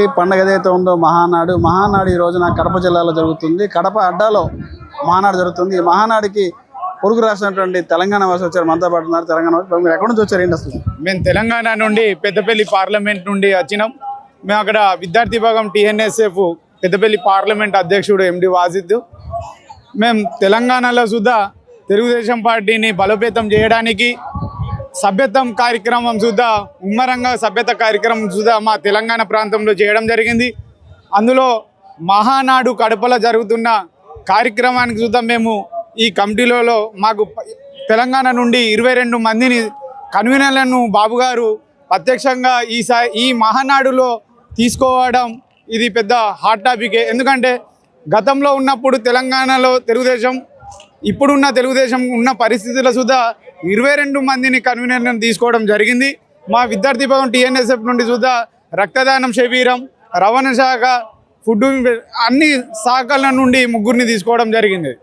ఈ పండగ ఏదైతే ఉందో మహానాడు మహానాడు ఈ రోజున కడప జిల్లాలో జరుగుతుంది. కడప అడ్డాలో మహానాడు జరుగుతుంది. ఈ మహానాడికి పొరుగు రాసినటువంటి తెలంగాణ వాసి వచ్చారు. మనతో పాటు ఉన్నారు. తెలంగాణ వాసి మీరు ఎక్కడి నుంచి వచ్చారు? ఏంటి అసలు? మేము తెలంగాణ నుండి పెద్దపల్లి పార్లమెంట్ నుండి వచ్చినాం. మేము అక్కడ విద్యార్థి విభాగం టీఎన్ఎస్ఎఫ్ పెద్దపల్లి పార్లమెంట్ అధ్యక్షుడు ఎండి వాజిద్. మేము తెలంగాణలో సుద్ధా తెలుగుదేశం పార్టీని బలోపేతం చేయడానికి సభ్యత్వం కార్యక్రమం చూద్దా ఉమ్మరంగా సభ్యత కార్యక్రమం చూద్దా మా తెలంగాణ ప్రాంతంలో చేయడం జరిగింది. అందులో మహానాడు కడపలో జరుగుతున్న కార్యక్రమానికి చూద్దాం మేము. ఈ కమిటీలలో మాకు తెలంగాణ నుండి ఇరవై రెండు మందిని కన్వీనర్లను బాబు గారు ప్రత్యక్షంగా ఈ ఈ మహానాడులో తీసుకోవడం ఇది పెద్ద హాట్ టాపికే. ఎందుకంటే గతంలో ఉన్నప్పుడు తెలంగాణలో తెలుగుదేశం ఇప్పుడున్న తెలుగుదేశం ఉన్న పరిస్థితుల సుధా ఇరవై రెండు మందిని కన్వీనర్లను తీసుకోవడం జరిగింది. మా విద్యార్థి భవన్ టీఎన్ఎస్ఎఫ్ నుండి సుధా రక్తదానం శిబిరం రవాణా శాఖ ఫుడ్ అన్ని శాఖల నుండి ముగ్గురిని తీసుకోవడం జరిగింది.